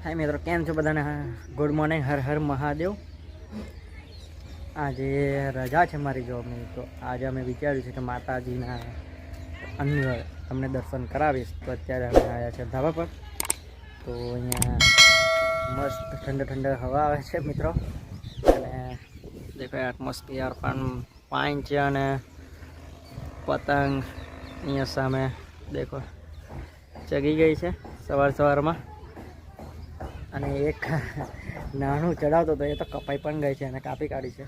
હાય મિત્રો, કેમ છો બધાને? Good morning Har Har Mahadev. આજે રજા છે મારી જોબની, તો આજે અમે વિચાર્યું છે કે માતાજીના અંદર તમને દર્શન કરાવીશ. તો અત્યારે અમે આવ્યા છે ધાબા પર. તો અહીંયા મસ્ત ઠંડા ઠંડા હવા આવે છે મિત્રો. અને દેખો એટમોસ્ફિયર પણ પાઇન છે અને પતંગ અહીંયા સામે, દેખો, ચગી ગઈ છે સવાર સવારમાં. અને એક નાનું ચડાવતો હતો, એ તો કપાઈ પણ ગઈ છે અને કાપી કાઢી છે.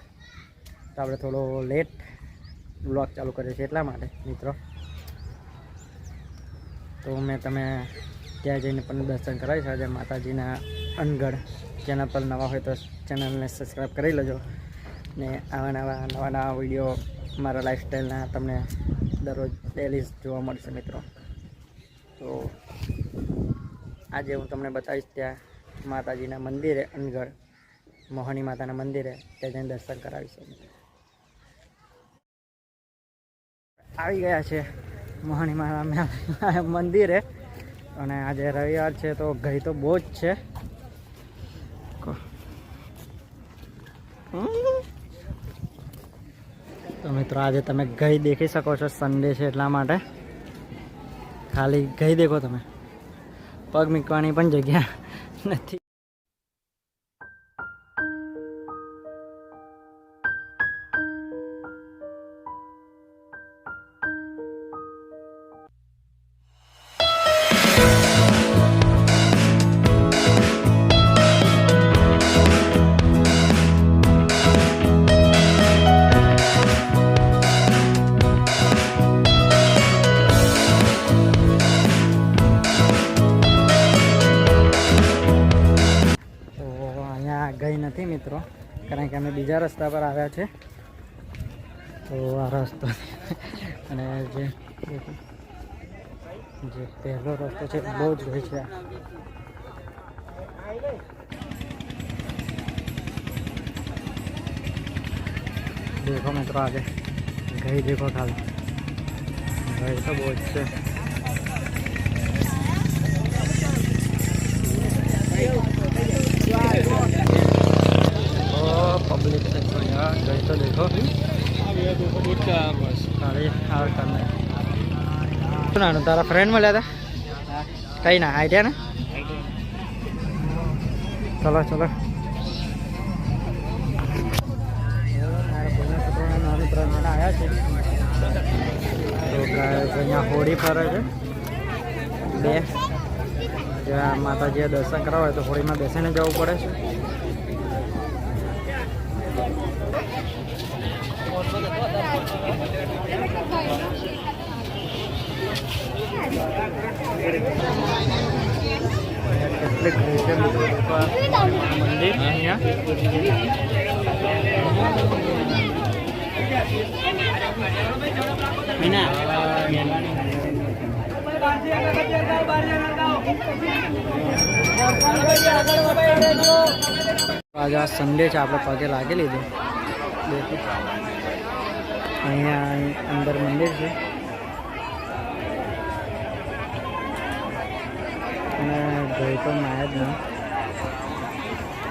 તો આપણે થોડો લેટ બ્લોગ ચાલુ કર્યો છે એટલા માટે, મિત્રો. તો મેં તમે ત્યાં જઈને પણ દર્શન કરાવી છે માતાજીના અનગઢ ચેનલ પર નવા હોય તો ચેનલને સબસ્ક્રાઈબ કરી લેજો. ને આવા નવા નવા નવા વીડિયો મારા લાઈફસ્ટાઈલના તમને દરરોજ ડેલી જોવા મળશે, મિત્રો. તો આજે હું તમને બતાવીશ ત્યાં માતાજીના મંદિરે અનગઢ મોહની માતાના મંદિરે તે જઈને દર્શન કરાવીશ. આવી ગયા છે મોહની માતા મંદિરે અને આજે રવિવાર છે તો ગઈ તો બહુ જ છે. તો મિત્રો આજે તમે ગઈ દેખી શકો છો સન્ડે છે એટલા માટે. ખાલી ગઈ દેખો તમે. પગ મૂકવાની પણ જગ્યા નથી. અહીંયા નથી મિત્રો, કારણ કે અમે બીજા રસ્તા પર આવ્યા છે. તો આ રસ્તો અને જે જે પહેલો રસ્તો છે, બહુ જ હોય છે. દેખો મિત્રો આજે ગઈ દેખો ખાલી. ગઈ તો બહુ જ છે. શું તારા ફ્રેન્ડ મળ્યા હતા કઈ ના આઈડિયા ને? ચલો ચલો. આવ્યા છે તો અહીંયા હોળી ફરે છે. બે. જ્યાં માતાજીએ દર્શન કરવા હોય તો હોળીમાં બેસીને જવું પડે છે. છે મંદિર આજે આ સન્ડે છે આપણે પગે લાગી લીધું અહીંયા અંદર મંદિર છે. અને ગઈ તો માયા જ નહીં.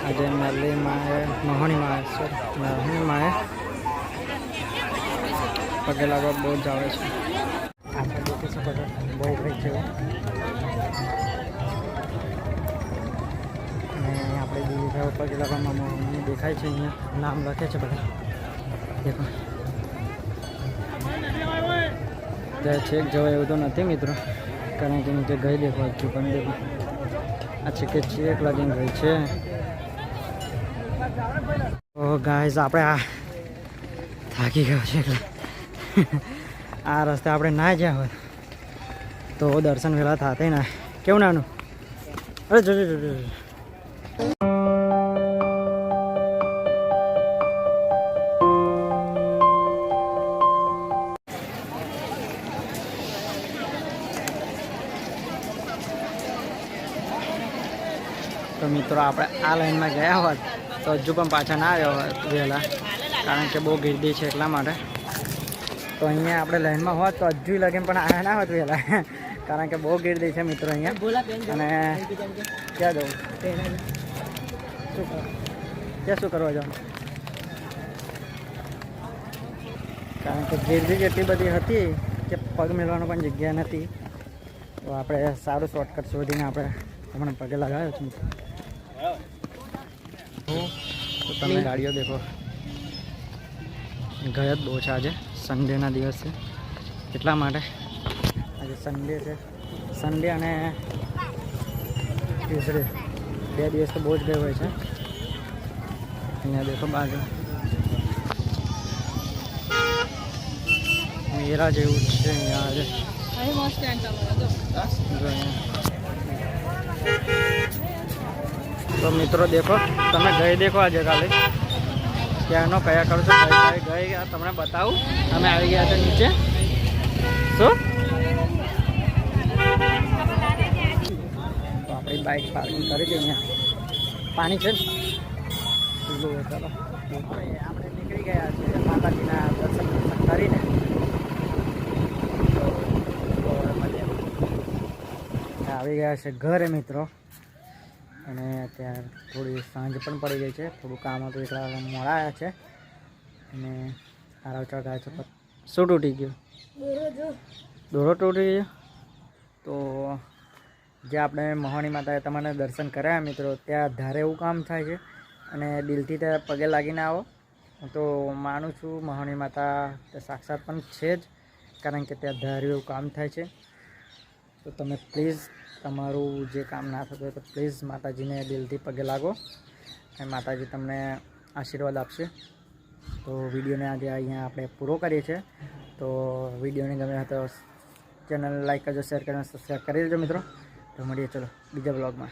આજે મેલી માએ મહોણી માએ સર મહોણી માએ પગે લાગવા બહુ જ આવે છે. આપણે દેખી શકો છો બહુ ભીડ છે. અને આપણે બીજા પગે લાગવામાં દેખાય છે અહીંયા. નામ લખે છે બધા. દેખો. ત્યાં છેક જવાય એવું તો નથી મિત્રો. કારણ કે નીચે ગઈ દેખો છું, પણ દેખો. આ છે કે છેક લાગીને ગઈ છે. ઓ ગાઈઝ આપણે આ થાકી ગયો છે આ રસ્તે આપણે ના જ્યાં હોય. તો દર્શન વહેલા થાતે ના. કેવું નાનું? અરે જોજો મિત્રો, આપણે આ લાઈનમાં ગયા હોત તો હજુ પણ પાછા ના આવ્યો હોત વહેલા. કારણ કે બહુ ગીર્દી છે એટલા માટે. તો અહીંયા આપણે લાઈનમાં હોત તો હજુ લગીન પણ આવ્યા ના હોત વહેલા. કારણ કે બહુ ગીર્દી છે મિત્રો અહીંયા. અને ક્યાં જવું? ત્યાં શું કરવા જવાનું? કારણ કે ગીર્દી એટલી બધી હતી કે પગ મેળવાનો પણ જગ્યા નથી તો આપણે સારું શોર્ટકટ શોધીને આપણે હમણાં પગે લગાવ્યો છું. તમે ગાડીઓ દેખો. ગયા જ બહુ છે આજે. સન્ડેના દિવસે. એટલા માટે. આજે સન્ડે છે. સન્ડે અને ટ્યુઝડે બે દિવસ તો બહુ જ ગયો હોય છે. અહીંયા દેખો બાજુ. મેરા જેવું છે અહીંયા આજે જો અહીંયા. તો મિત્રો દેખો, તમે ગઈ દેખો આજે કાલે. ત્યાંનો કયા કરો છો, ગઈ ગયા તમને બતાવું. અમે આવી ગયા હતા નીચે. શું? આપણી બાઇક પાર્કિંગ કરી દઈએ અહીંયા. પાણી છે ને? ચાલો. આપણે નીકળી ગયા છીએ માતાજીના દર્શન દર્શન કરીને. આવી ગયા છે ઘરે મિત્રો. અને અત્યારે થોડી સાંજ પણ પડી ગઈ છે. થોડું કામ હતું એટલા મોડા આવ્યા છે. અને આરાવ ચડ્યા છે શું તૂટી ગયું? દોરો તૂટી ગયો? તો જે આપણે મહોણી માતાએ તમને દર્શન કરાયા મિત્રો ત્યાં ધારે એવું કામ થાય છે. અને દિલથી ત્યાં પગે લાગીને આવો. હું તો માનું છું મહોણી માતા સાક્ષાત પણ છે જ કારણ કે ત્યાં ધાર્યું એવું કામ થાય છે. તો તમે પ્લીઝ તમારું જે કામ ના થતું હોય તો પ્લીઝ માતાજીને દિલથી પગે લાગો અને માતાજી તમને આશીર્વાદ આપશે. તો વિડીયોને આજે અહીંયા આપણે પૂરો કરીએ છીએ. તો વિડીયોને ગમે તો ચેનલ લાઈક કરજો, શેર કરજો સબસ્ક્રાઈબ કરી દેજો મિત્રો. તો મળીએ, ચલો, બીજા બ્લોગમાં